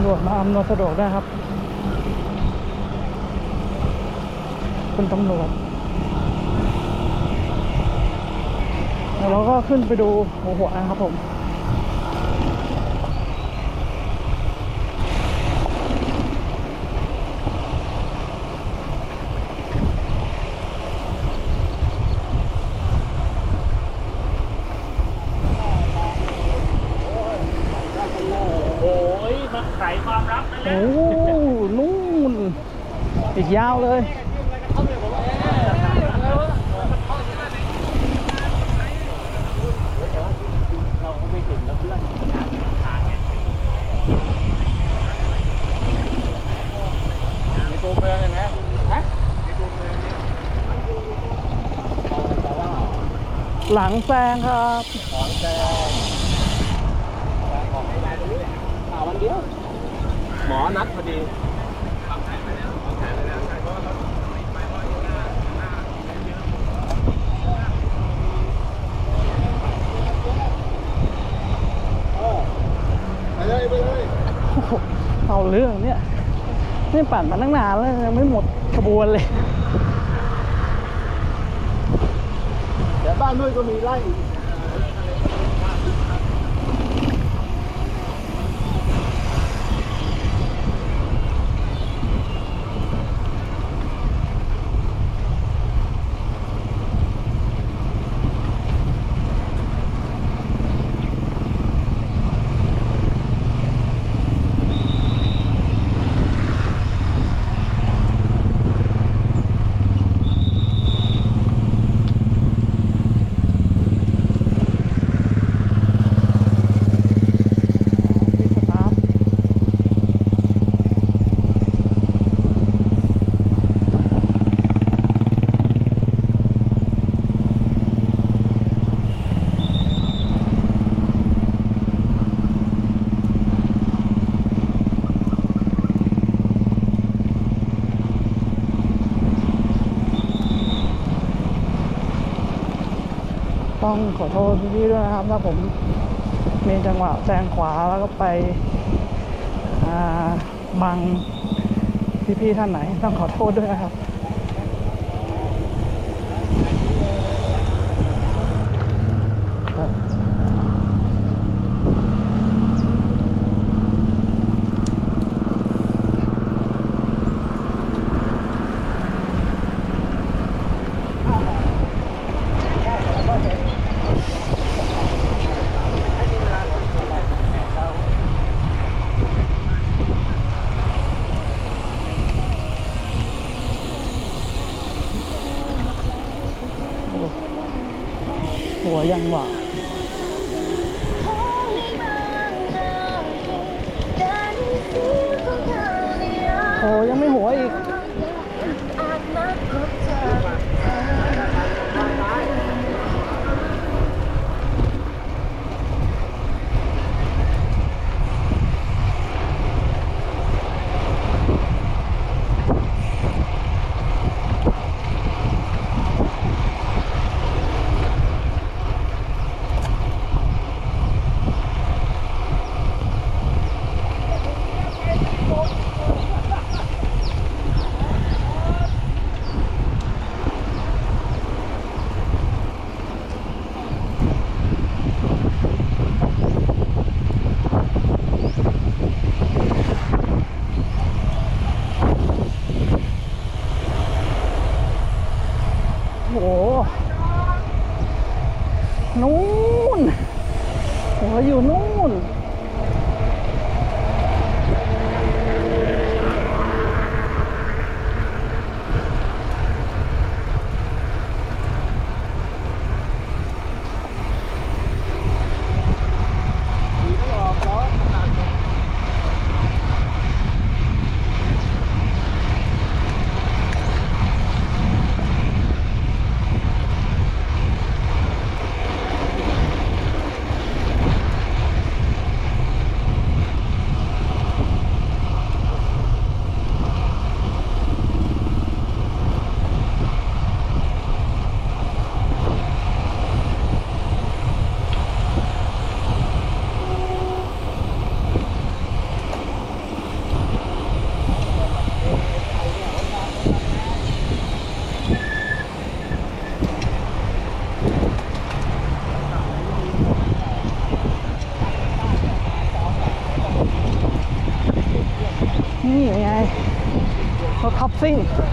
ำรวจมาอำนวยสะดวกได้ครับ คุณตำรวจแล้วเราก็ขึ้นไปดูหัวหัวนะครับผม โอ้ยมาไขความลับนั่นแหละ โอ้นู่น อีกยาวเลย เราก็ไม่ถึงแล้วเพื่อนทางไงในตัวเมืองเลยนะฮะในตั วเมืองเนี่ยแต่ว่าหลังแซงครับของแซงไม่ได้เลยข่าววันเดียว หมอนัดพอดีไปเลยไปเลยโอ้โหเอาเรื่องเนี่ยนี่ปั่นมาตั้งนานแล้วยังไม่หมดขบวนเลยเดี๋ยวบ้านด้วยก็มีไร่ มีสตาฟ ต้องขอโทษพี่ด้วยนะครับ ถ้าผมมีจังหวะแซงขวาแล้วก็ไปบังพี่ๆท่านไหนต้องขอโทษด้วยนะครับ ยังหวะโอ้ยังไม่หัวอีก thing.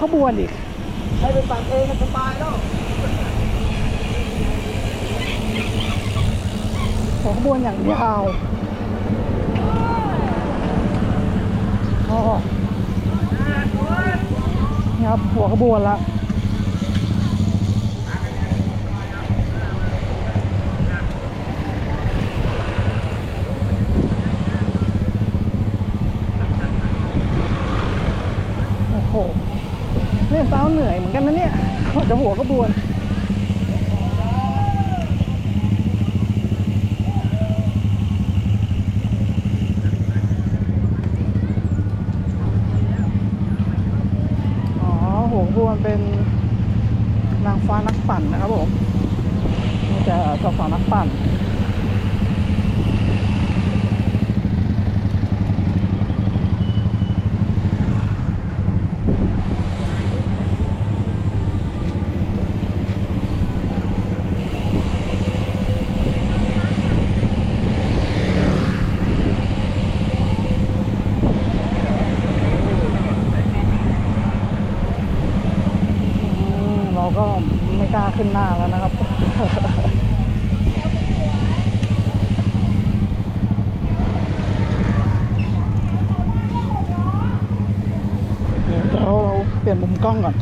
ขบวนอีก ให้ไปตัดเองสบายแล้วหัวขบวนอย่างยาวก็นี่ครับหัวขบวนละ จะหัวก็บวน เปลี่ยนมุมกล้องก่อน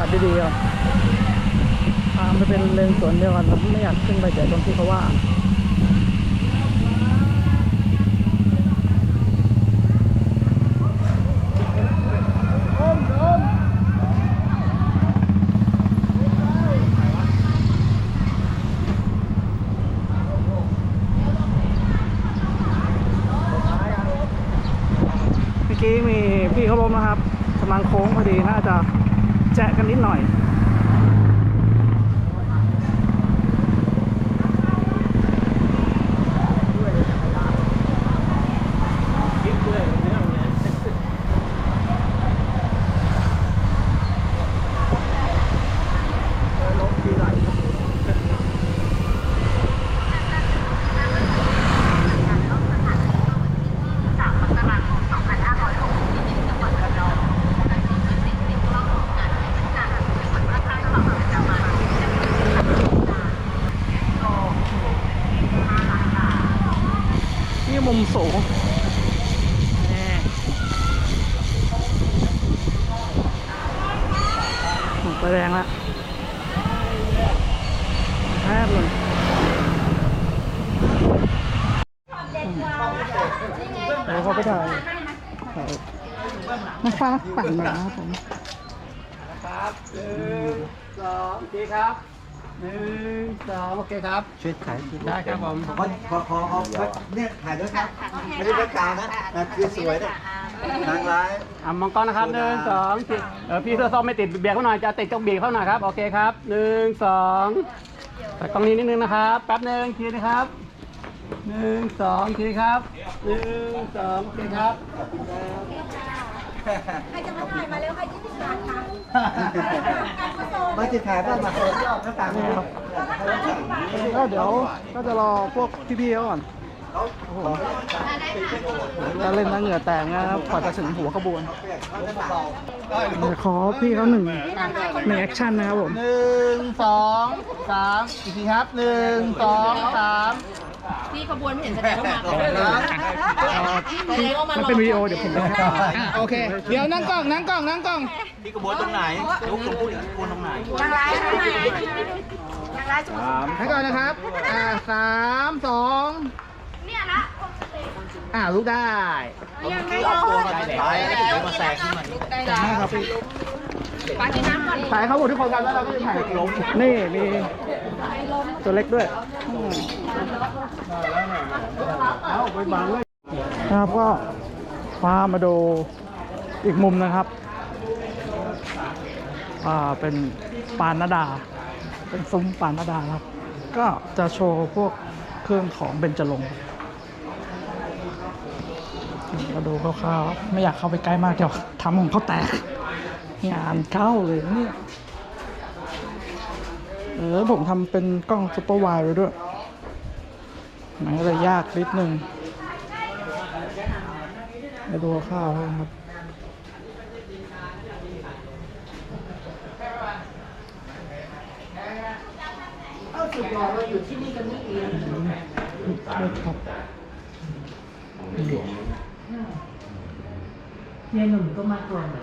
าศดีๆครับพาไปเป็นเลนสวนเดียวกันไม่อยากขึ้นไปเดี๋ยวตรงที่เขาว่า ไฟแดงละแทบเลยเขาไปถ่ายมาฟ้าปั่นหน่ครับผมครับหนึ่งสองโอเคครับหนึ่งสองโอเคครับช่วยถ่ายได้ครับผมขอขอขอเนี่ยถ่ายด้วยครับไม่ได้รักษานะคือสวยนะ นางร้าย อะมองกล้องนะครับหนึ่งสองสี่เออพี่เสื้อส้มไม่ติดเบียร์เขาหน่อยจะติดต้องเบียร์เขาหน่อยครับโอเคครับหนึ่งสองแต่กล้องนี้นิดนึงนะครับแป๊บหนึ่งทีนะครับหนึ่งสองทีครับหนึ่งสองโอเคครับใครจะมาถ่ายมาเร็วใครยี่สิบบาทค่ะการกุศลมาจิตถ่ายบ้างมาคนรอบหน้าต่างเลยครับก็เดี๋ยวก็จะรอพวกพี่ๆเขาก่อน จะเล่นแล้วเหงื่อแตกนะครับกว่าจะถึงหัวขบวนเดี๋ยวขอพี่เขาหนึ่งหนึ่งแอคชั่นนะครับผมหนึ่งสองสามอีกทีครับหนึ่งสองสามที่ขบวนไม่เห็นแสดงว่ามาก่อนมันเป็นวิดีโอเดี๋ยวผมจะให้อะโอเค เดี๋ยวนั่งกล้องนั่งกล้องนั่งกล้องพี่กระบวนตรงไหนลูกตรงพูดอีกคนตรงไหนนางร้ายนางร้ายนางร้ายจุ๊บให้ก่อนนะครับอ่าสามสองเนี่ยละ อ่าลุกได้ยังไม่รอดถ่ายแล้วมาแซงขึ้นมาขอบคุณมากครับพี่ปากินน้ำก่อนถ่ายเขาหมดทุกคนกันแล้วเราก็จะถ่ายลงนี่มีตัวเล็กด้วยเอาไปบังเลยนะครับก็พามาดูอีกมุมนะครับ อ่าเป็นปานนาดา เป็นซุ้มปานนาดาครับ ก็จะโชว์พวกเครื่องของเบญจรงค์ เราดูคร่าวๆไม่อยากเข้าไปใกล้มากเดี๋ยวทำของเขาแตกงานเข้าเลยเนี่ยเออผมทำเป็นกล้องซุปเปอร์ไวด์ไว้ด้วยมันก็เลยยากนิดนึงมาดูข้าวๆครับเอาสุดหล่อเราอยู่ที่นี่กันนี่เองใช่ครับ เยหนุ่มก็มาก่อนเหรอ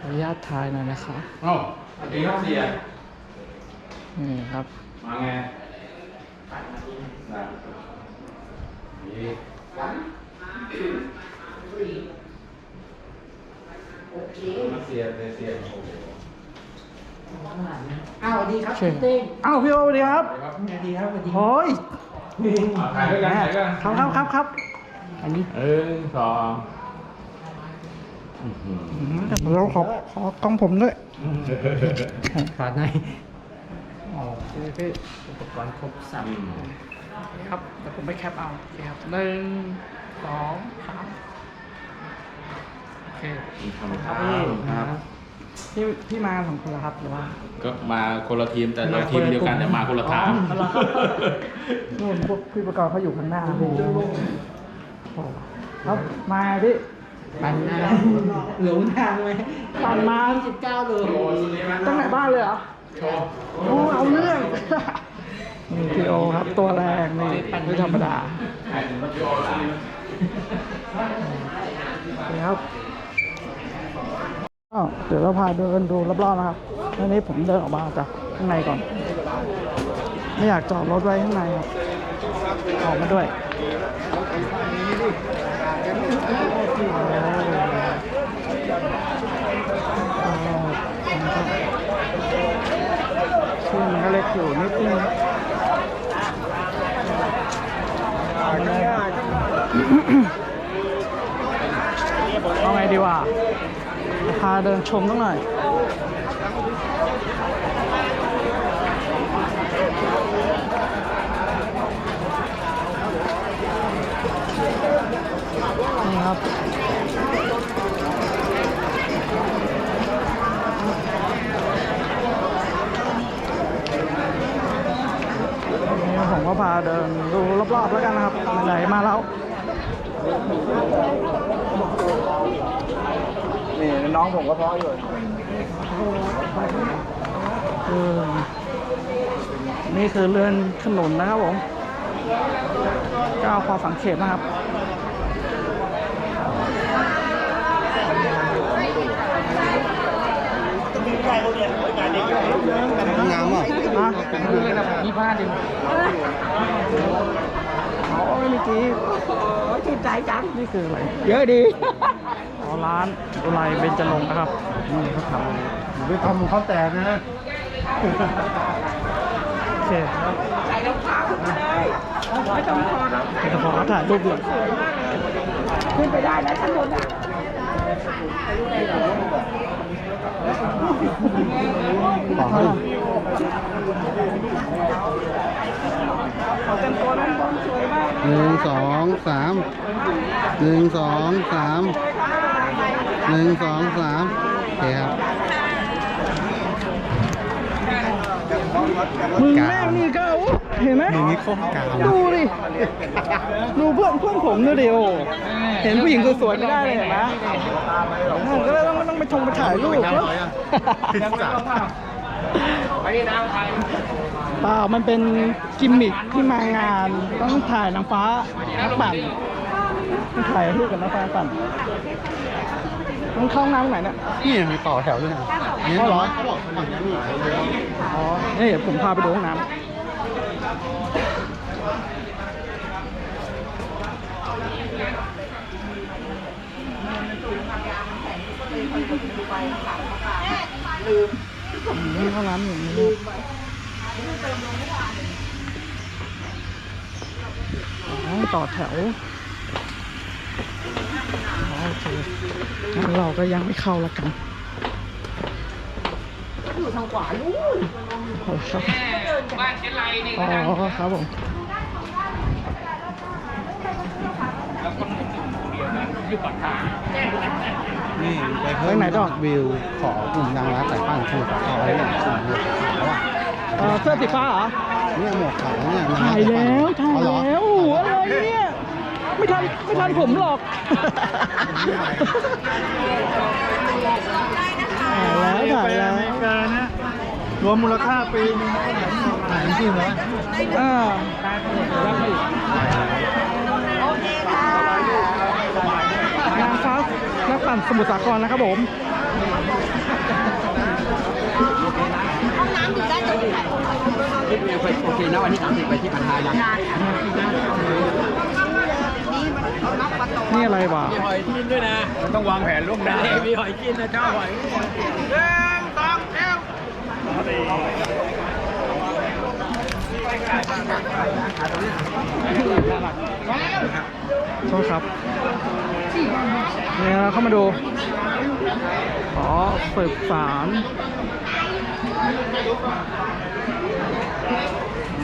ขออนุญาตถ่ายหน่อยนะคะเอ้าสวัสดีครับเสียนี่ครับ มาไงนะนี่มาเสียเลยเสียโอ้โหอ้าวสวัสดีครับเต้งอ้าวพี่โอสวัสดีครับครับสวัสดีครับสวัสดีโอ้ยอ่าถ่ายด้วยกันถ่ายด้วยกันครับครับครับครับอันนี้หนึ่งสอง อื้อหืออืมเดี๋ยวเราขอขอกล้องผมด้วยขาดในอ๋อพี่พี่อุปกรณ์ครบสับอืมครับเดี๋ยวผมไปแคปเอาโอเคครับหนึ่งสองสามโอเคทำข้าพี่วครับพี่พี่มาสองคนเหรอครับหรือว่า ก็มาคนละทีมแต่เราทีมเดียวกันแต่มาคนละทางอ๋อเหรอครับนู่นพวกพี่ประกอบเขาอยู่ข้างหน้าพี่โอ้ครับมาพี่ ปันหน้าหลงทางไหมปั่นมาสิบเก้าโลตั้งไหนบ้านเลยเหรอโอ้เอาเรื่องนี่พี่โอครับตัวแรงนี่ไม่ธรรมดานี่ครับอ้าวเดี๋ยวเราพาเดินดูรอบๆนะครับอันนี้ผมเดินออกมาจากข้างในก่อน ไม่อยากจอดรถไว้ข้างในครับ ออกมาด้วยชื่อมันก็เล็กอยู่นิดนึงเอาไงดีวะพาเดินชมต้องหน่อย นี่ครับ นี่ ผมก็พาเดินดูรอบๆแล้วกันนะครับไหนๆมาแล้ว นี่น้องผมก็เพาะอยู่เออนี่คือเรือนขนุนนะครับผมก็พอสังเกตนะครับ งามอะอะเลยนะยี่ห้าดิอ๋อไม่มีกีจุดใจจัง นี่คืออะไร เยอะดีอ๋อร้านอุไรเบญจรงค์นะครับ นี่เขาทำไปทำเขาแตกนะ โอเคใส่รองเท้าขึ้นเลยไม่ต้องพอนะขอถ่ายรูปด่วนขึ้นไปได้นะชั้นบนอะ ขอให้ขอเต็มตัวนั้นบอลสวยมากหนึ่งสองสามหนึ่งสองสามหนึ่งสองสามโอเคครับมึงแม่งนี่ก็ เห็นไหมอย่างนี้โคตรกาวดูดิดูเพื่อนเพื่อนผมดูดิโอเห็นผู้หญิงสวยๆไม่ได้เลยเห็นไหมอ่าก็เลยต้องต้องไปชงไปถ่ายรูปเนอะเปล่ามันเป็นกิมมิคที่มางานต้องถ่ายนางฟ้านักปั่นต้องถ่ายรูปกับนางฟ้าปั่นต้องเข้าห้องน้ำตรงไหนเนี่ยนี่มีต่อแถวด้วยนะอ๋อเหรออ๋อนี่เดี๋ยวผมพาไปดูห้องน้ำ นี่ห้องน้ำอยู่นี่อ๋อต่อแถวอ๋อโอเคงั้นเราก็ยังไม่เข้าละกัน ทางขวานู่นครับบ้านเชนไรนี่อ๋อครับผมนี่ไปไปเพิ่มไหนต่อวิวของกลุ่มนางร้ายสายป่านคือขาวเนี่ยกลุ่มหมวกขาวอะเอ่อเสื้อสีฟ้าเหรอเนี่ยหมวกขาวเนี่ยนงร้ถ่ายแล้วถ่ายอ๋อเหรอแล้วโอ้โหอะไรเนี่ยไม่ทันไม่ทันผมหรอก ถ่ายแล้วถ่ายแล้วรวมมูลค่าปีหนึงถ่ายจริงเหรออ่าโอเคค่ะนางฟ้านักปั่นสมุทรสาครนะครับผมห้องน้ำอยู่ด้านไหนโอเคนะวันที่30ไปที่พันธายัง นี่อะไรวะหอยกินด้วยนะมันต้องวางแผนล่วงหน้ามีหอยกินนะเจ้าหอยโทษครับเนี่ยเราเข้ามาดู ขอสืบสาร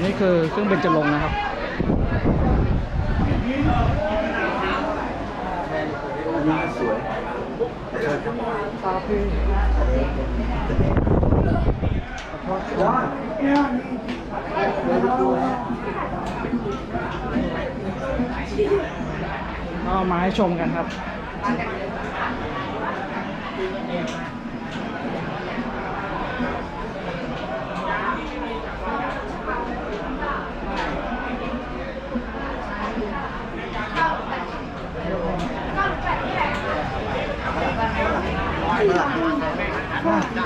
นี่คือเครื่องเบญจรงค์นะครับ ก็มาให้ชมกันครับ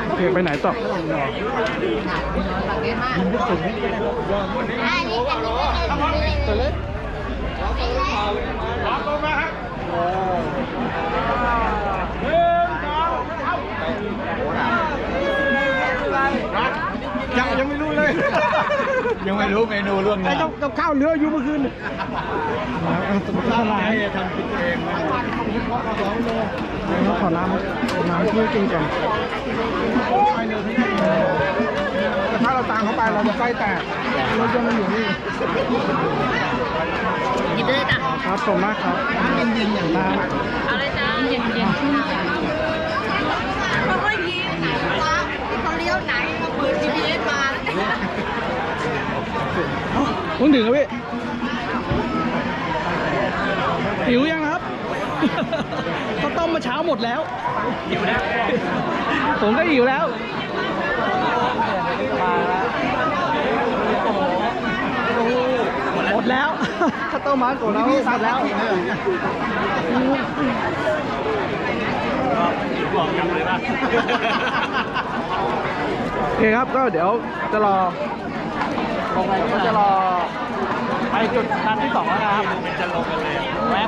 โอเคไปไหนต่อยังยังไม่รู้เลย ยังไม่รู้เมนูล่วงหไอ้น้ากับกับข้าวเหลืออยู่เมื่อคืนสมุทรสาครให้ทำคิดเองนะ เราขอน้ำน้ำที่กินก่อนถ้าเราตามเข้าไปเราจะไฟแตกรถยนต์มันอยู่นี่กินเลยจ้ะครับขอบคุณมากครับน้ำเย็นๆอย่างน้ำเอาเลยจ้ะเย็นเย็นชื่นใจเขาก็ยิ้มไหนวะที่เขาเลี้ยวไหนมาเปิด GPS มาเพิ่งถึงครับพี่หิวยังครับ ข้าวต้มมาเช้าหมดแล้ว หิวแล้ว ผมก็หิวแล้วหมดแล้วข้าวต้มมัดของเราหมดแล้วโอเคครับก็เดี๋ยวจะรอก็จะรอไปจุดคันที่สองแล้วนะครับจะลงกันเลยแวะ